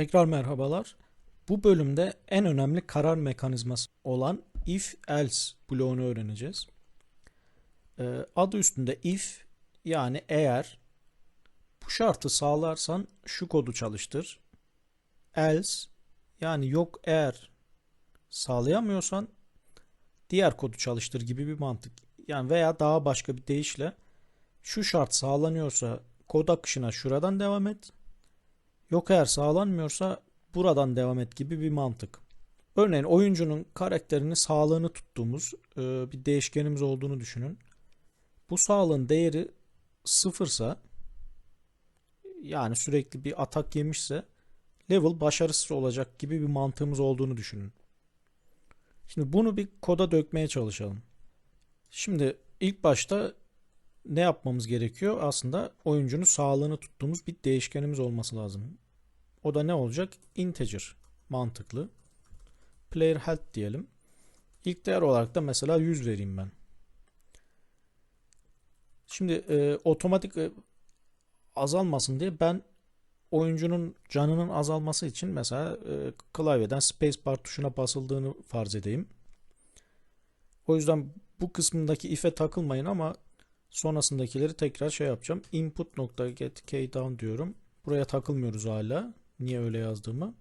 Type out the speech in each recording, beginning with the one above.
Tekrar merhabalar. Bu bölümde en önemli karar mekanizması olan if else bloğunu öğreneceğiz. Ee, adı üstünde if yani eğer bu şartı sağlarsan şu kodu çalıştır. Else yani yok eğer sağlayamıyorsan diğer kodu çalıştır gibi bir mantık. Yani veya daha başka bir deyişle şu şart sağlanıyorsa kod akışına şuradan devam et. Yok eğer sağlanmıyorsa buradan devam et gibi bir mantık. Örneğin oyuncunun karakterini sağlığını tuttuğumuz e, bir değişkenimiz olduğunu düşünün. Bu sağlığın değeri sıfırsa yani sürekli bir atak yemişse level başarısız olacak gibi bir mantığımız olduğunu düşünün. Şimdi bunu bir koda dökmeye çalışalım. Şimdi ilk başta ne yapmamız gerekiyor? Aslında oyuncunun sağlığını tuttuğumuz bir değişkenimiz olması lazım. O da ne olacak? Integer. Mantıklı. Player health diyelim. İlk değer olarak da mesela 100 vereyim ben. Şimdi e, otomatik e, azalmasın diye ben oyuncunun canının azalması için mesela e, klavyeden spacebar tuşuna basıldığını farz edeyim. O yüzden bu kısmındaki if'e takılmayın ama sonrasındakileri tekrar şey yapacağım. Input nokta get key down diyorum. Buraya takılmıyoruz hala. Niye öyle yazdığımı.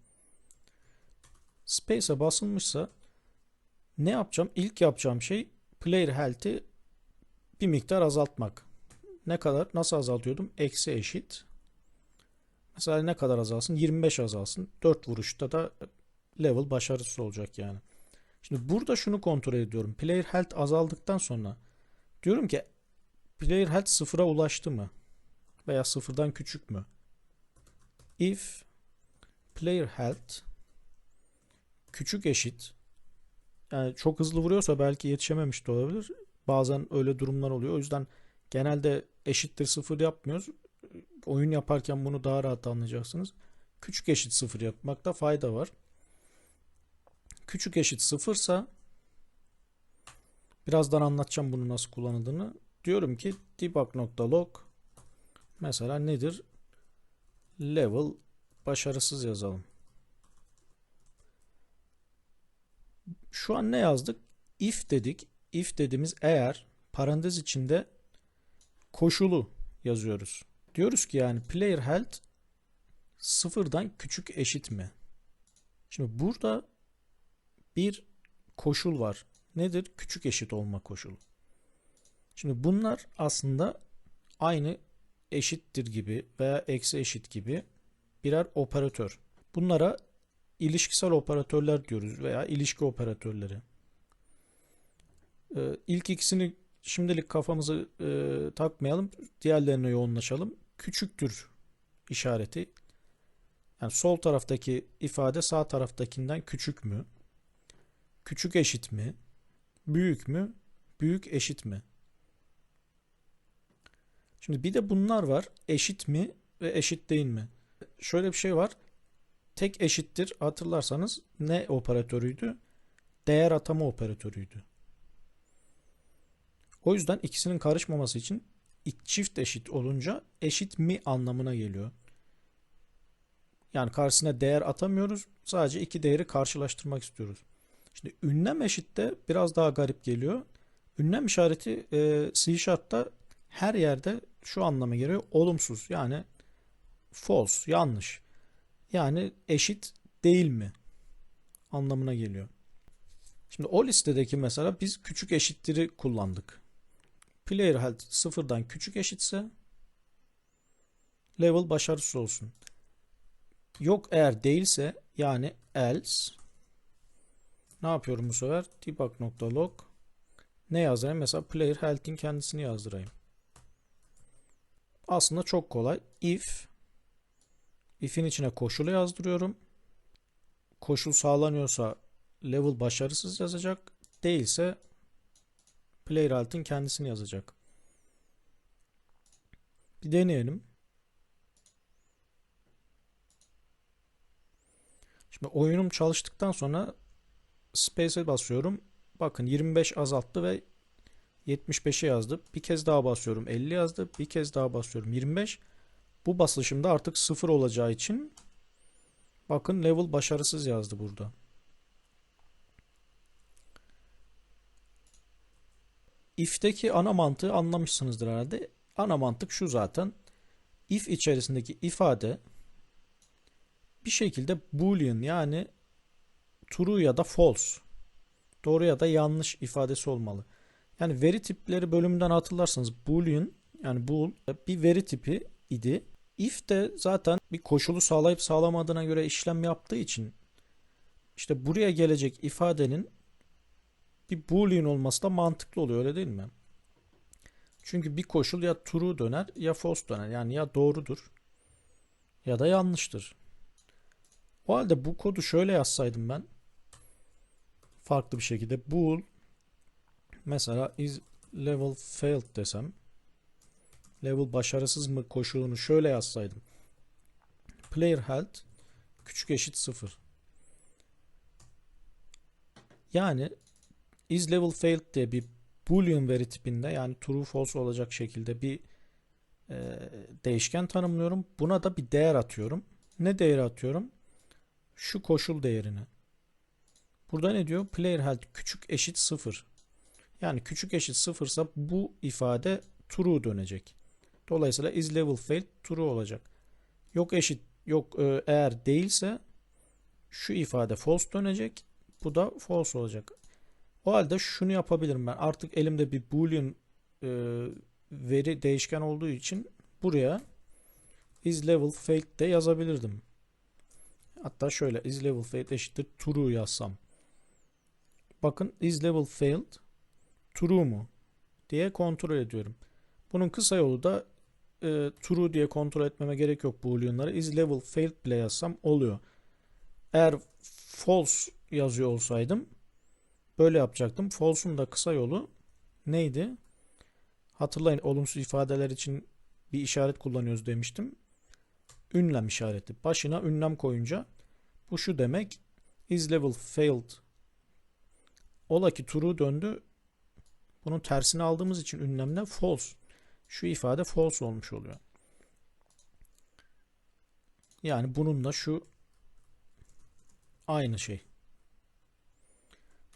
Space'e basılmışsa ne yapacağım? İlk yapacağım şey player health'i bir miktar azaltmak. Ne kadar? Nasıl azaltıyordum? Eksi eşit. Mesela ne kadar azalsın? 25 azalsın. 4 vuruşta da level başarısız olacak yani. Şimdi burada şunu kontrol ediyorum. Player health azaldıktan sonra diyorum ki player health sıfıra ulaştı mı? Veya sıfırdan küçük mü? If player health küçük eşit yani çok hızlı vuruyorsa belki yetişememiş de olabilir. Bazen öyle durumlar oluyor. O yüzden genelde eşittir sıfır yapmıyoruz. Oyun yaparken bunu daha rahat anlayacaksınız. Küçük eşit sıfır yapmakta fayda var. Küçük eşit sıfırsa birazdan anlatacağım bunu nasıl kullanıldığını. Diyorum ki debug.log mesela nedir? Level başarısız yazalım. Şu an ne yazdık? If dedik. If dediğimiz eğer parantez içinde koşulu yazıyoruz. Diyoruz ki yani player health sıfırdan küçük eşit mi? Şimdi burada bir koşul var. Nedir? Küçük eşit olma koşulu. Şimdi bunlar aslında aynı eşittir gibi veya eksi eşit gibi birer operatör. Bunlara ilişkisel operatörler diyoruz veya ilişki operatörleri. Ee, ilk ikisini şimdilik kafamızı e, takmayalım. Diğerlerine yoğunlaşalım. Küçüktür işareti. Yani sol taraftaki ifade sağ taraftakinden küçük mü? Küçük eşit mi? Büyük mü? Büyük eşit mi? Şimdi bir de bunlar var. Eşit mi ve eşit değil mi? Şöyle bir şey var. Tek eşittir hatırlarsanız ne operatörüydü? Değer atama operatörüydü. O yüzden ikisinin karışmaması için çift eşit olunca eşit mi anlamına geliyor. Yani karşısına değer atamıyoruz. Sadece iki değeri karşılaştırmak istiyoruz. Şimdi ünlem eşitte biraz daha garip geliyor. Ünlem işareti e, C Sharp'ta her yerde şu anlama geliyor. Olumsuz yani false yanlış. Yani eşit değil mi anlamına geliyor. Şimdi o listedeki mesela biz küçük eşittir'i kullandık. Player health sıfırdan küçük eşitse level başarısız olsun. Yok eğer değilse yani else ne yapıyorum bu sefer? debug.log ne yazayım? Mesela player health'in kendisini yazdırayım. Aslında çok kolay. If if'in içine koşulu yazdırıyorum. Koşul sağlanıyorsa level başarısız yazacak. Değilse player health'in kendisini yazacak. Bir deneyelim. Şimdi oyunum çalıştıktan sonra Space'e basıyorum. Bakın 25 azalttı ve 75'e yazdı. Bir kez daha basıyorum 50 yazdı. Bir kez daha basıyorum 25. Bu basışımda artık 0 olacağı için Bakın level başarısız yazdı burada. If'teki ana mantığı anlamışsınızdır herhalde. Ana mantık şu zaten. If içerisindeki ifade bir şekilde boolean yani true ya da false doğru ya da yanlış ifadesi olmalı. Yani veri tipleri bölümünden hatırlarsanız boolean yani bool bir veri tipi idi. If de zaten bir koşulu sağlayıp sağlamadığına göre işlem yaptığı için işte buraya gelecek ifadenin bir boolean olması da mantıklı oluyor öyle değil mi? Çünkü bir koşul ya true döner ya false döner. Yani ya doğrudur ya da yanlıştır. O halde bu kodu şöyle yazsaydım ben farklı bir şekilde bool mesela is level failed desem level başarısız mı koşulunu şöyle yazsaydım. Player health küçük eşit 0. Yani is level failed diye bir boolean veri tipinde yani true false olacak şekilde bir e, değişken tanımlıyorum. Buna da bir değer atıyorum. Ne değeri atıyorum? Şu koşul değerini. Burada ne diyor? Player health küçük eşit 0. Yani küçük eşit 0 ise bu ifade true dönecek. Dolayısıyla is level failed true olacak. Yok eşit yok e, eğer değilse şu ifade false dönecek. Bu da false olacak. O halde şunu yapabilirim ben. Artık elimde bir boolean e, veri değişken olduğu için buraya is level failed de yazabilirdim. Hatta şöyle is level failed eşittir true yazsam. Bakın is level failed true mu diye kontrol ediyorum. Bunun kısa yolu da e, true diye kontrol etmeme gerek yok boolean'ları. Is level failed bile yazsam oluyor. Eğer false yazıyor olsaydım böyle yapacaktım. False'un da kısa yolu neydi? Hatırlayın olumsuz ifadeler için bir işaret kullanıyoruz demiştim. Ünlem işareti. Başına ünlem koyunca bu şu demek. Is level failed Ola ki true döndü. Bunun tersini aldığımız için ünlemle false. Şu ifade false olmuş oluyor. Yani bunun da şu aynı şey.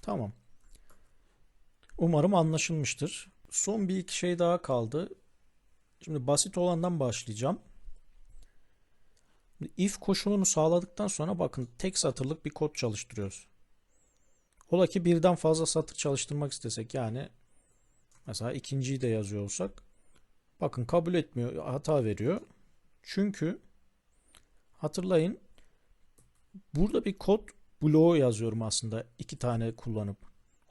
Tamam. Umarım anlaşılmıştır. Son bir iki şey daha kaldı. Şimdi basit olandan başlayacağım. If koşulunu sağladıktan sonra bakın tek satırlık bir kod çalıştırıyoruz. Ola ki birden fazla satır çalıştırmak istesek yani mesela ikinciyi de yazıyor olsak bakın kabul etmiyor hata veriyor. Çünkü hatırlayın burada bir kod bloğu yazıyorum aslında iki tane kullanıp.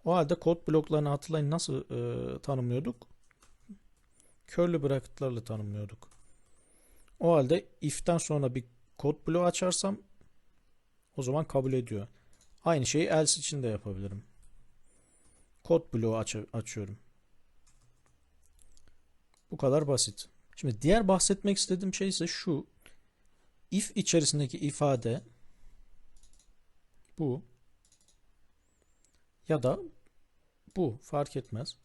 O halde kod bloklarını hatırlayın nasıl e, tanımlıyorduk? Curly bracket'larla tanımlıyorduk. O halde if'ten sonra bir kod bloğu açarsam o zaman kabul ediyor. Aynı şeyi else için de yapabilirim. Kod bloğu aç açıyorum. Bu kadar basit. Şimdi diğer bahsetmek istediğim şey ise şu. If içerisindeki ifade bu ya da bu fark etmez.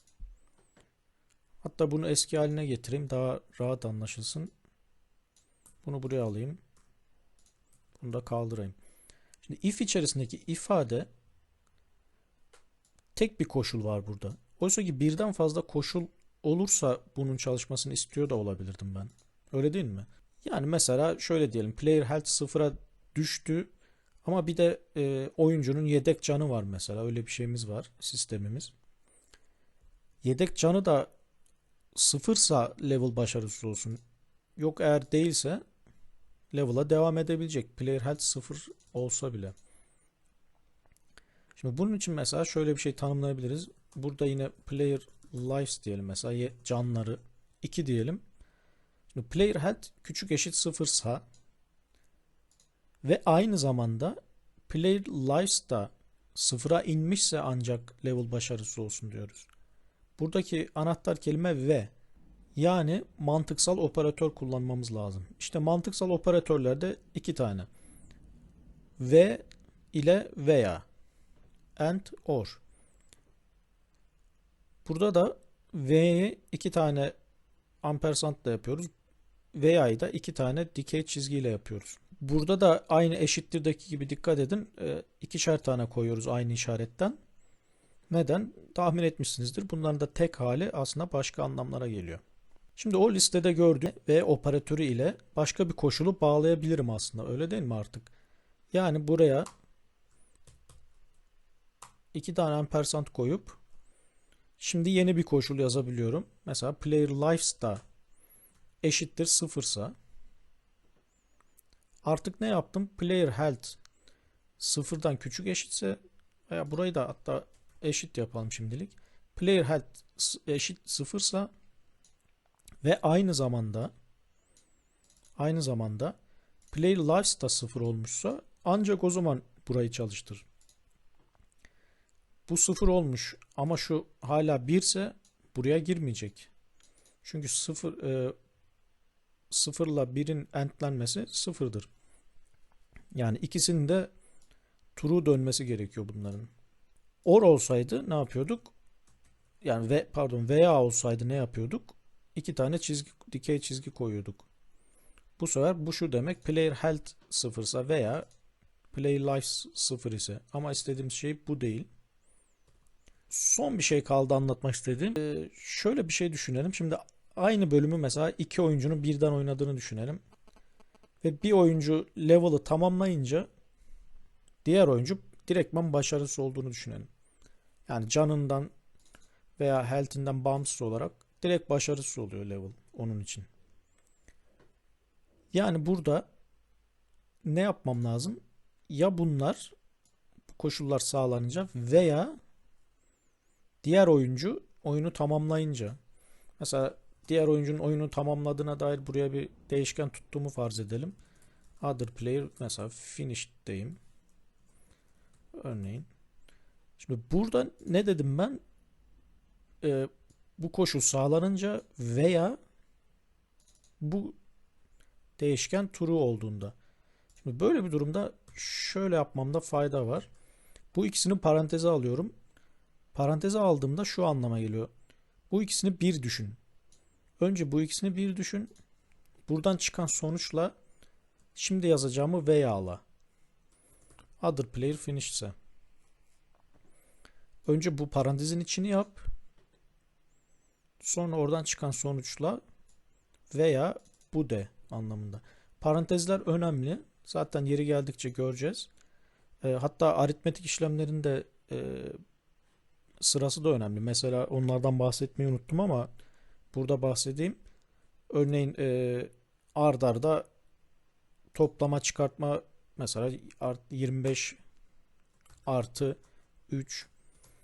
Hatta bunu eski haline getireyim daha rahat anlaşılsın. Bunu buraya alayım. Bunu da kaldırayım. Şimdi if içerisindeki ifade tek bir koşul var burada. Oysa ki birden fazla koşul olursa bunun çalışmasını istiyor da olabilirdim ben. Öyle değil mi? Yani mesela şöyle diyelim player health sıfıra düştü ama bir de e, oyuncunun yedek canı var mesela öyle bir şeyimiz var sistemimiz. Yedek canı da sıfırsa level başarısız olsun. Yok eğer değilse level'a devam edebilecek. Player health sıfır olsa bile. Şimdi bunun için mesela şöyle bir şey tanımlayabiliriz. Burada yine player lives diyelim mesela canları 2 diyelim. Şimdi player health küçük eşit sıfırsa ve aynı zamanda player lives da sıfıra inmişse ancak level başarısı olsun diyoruz. Buradaki anahtar kelime ve yani mantıksal operatör kullanmamız lazım. İşte mantıksal operatörlerde iki tane. Ve ile veya. And or. Burada da V'yi iki tane ampersandla yapıyoruz. Veya'yı da iki tane dikey çizgiyle yapıyoruz. Burada da aynı eşittirdeki gibi dikkat edin. E, ikişer tane koyuyoruz aynı işaretten. Neden? Tahmin etmişsinizdir. Bunların da tek hali aslında başka anlamlara geliyor. Şimdi o listede gördüğüm ve operatörü ile başka bir koşulu bağlayabilirim aslında. Öyle değil mi artık? Yani buraya iki tane ampersand koyup şimdi yeni bir koşul yazabiliyorum. Mesela player lives da eşittir sıfırsa artık ne yaptım? Player health sıfırdan küçük eşitse veya burayı da hatta eşit yapalım şimdilik. Player health eşit sıfırsa ve aynı zamanda aynı zamanda player lives da sıfır olmuşsa ancak o zaman burayı çalıştır. Bu sıfır olmuş ama şu hala 1 ise buraya girmeyecek. Çünkü sıfır e, sıfırla 1'in entlenmesi sıfırdır. Yani ikisinin de true dönmesi gerekiyor bunların. Or olsaydı ne yapıyorduk? Yani ve pardon veya olsaydı ne yapıyorduk? İki tane çizgi dikey çizgi koyuyorduk. Bu sefer bu şu demek player health sıfırsa veya player life sıfır ise ama istediğimiz şey bu değil. Son bir şey kaldı anlatmak istediğim. Ee, şöyle bir şey düşünelim. Şimdi aynı bölümü mesela iki oyuncunun birden oynadığını düşünelim. Ve bir oyuncu level'ı tamamlayınca diğer oyuncu direktman başarısız olduğunu düşünelim. Yani canından veya health'inden bağımsız olarak direkt başarısız oluyor level onun için. Yani burada ne yapmam lazım? Ya bunlar bu koşullar sağlanınca veya diğer oyuncu oyunu tamamlayınca. Mesela diğer oyuncunun oyunu tamamladığına dair buraya bir değişken tuttuğumu farz edelim. Other player mesela finish diyeyim. Örneğin. Şimdi burada ne dedim ben? Ee, bu koşul sağlanınca veya bu değişken true olduğunda. Şimdi böyle bir durumda şöyle yapmamda fayda var. Bu ikisini paranteze alıyorum. Paranteze aldığımda şu anlama geliyor. Bu ikisini bir düşün. Önce bu ikisini bir düşün. Buradan çıkan sonuçla şimdi yazacağımı veya'la. Other player finish ise. Önce bu parantezin içini yap. Sonra oradan çıkan sonuçla veya bu de anlamında. Parantezler önemli. Zaten yeri geldikçe göreceğiz. E, hatta aritmetik işlemlerinde e, sırası da önemli. Mesela onlardan bahsetmeyi unuttum ama burada bahsedeyim. Örneğin e, ard arda toplama çıkartma mesela art- 25 artı 3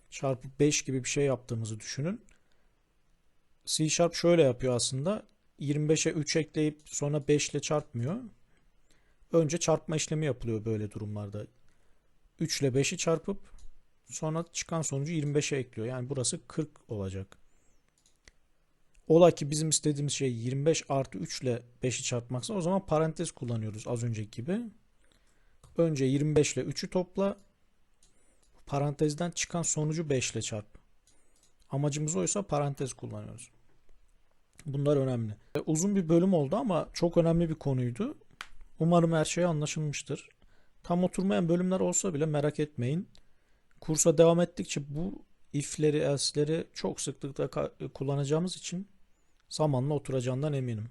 çarpı 5 gibi bir şey yaptığımızı düşünün. C Sharp şöyle yapıyor aslında. 25'e 3 ekleyip sonra 5 ile çarpmıyor. Önce çarpma işlemi yapılıyor böyle durumlarda. 3 ile 5'i çarpıp sonra çıkan sonucu 25'e ekliyor. Yani burası 40 olacak. Ola ki bizim istediğimiz şey 25 artı 3 ile 5'i çarpmaksa o zaman parantez kullanıyoruz az önceki gibi. Önce 25 ile 3'ü topla. Parantezden çıkan sonucu 5 ile çarp. Amacımız oysa parantez kullanıyoruz. Bunlar önemli. E, Uzun bir bölüm oldu ama çok önemli bir konuydu. Umarım her şey anlaşılmıştır. Tam oturmayan bölümler olsa bile merak etmeyin. Kursa devam ettikçe bu if'leri, else'leri çok sıklıkla kullanacağımız için zamanla oturacağından eminim.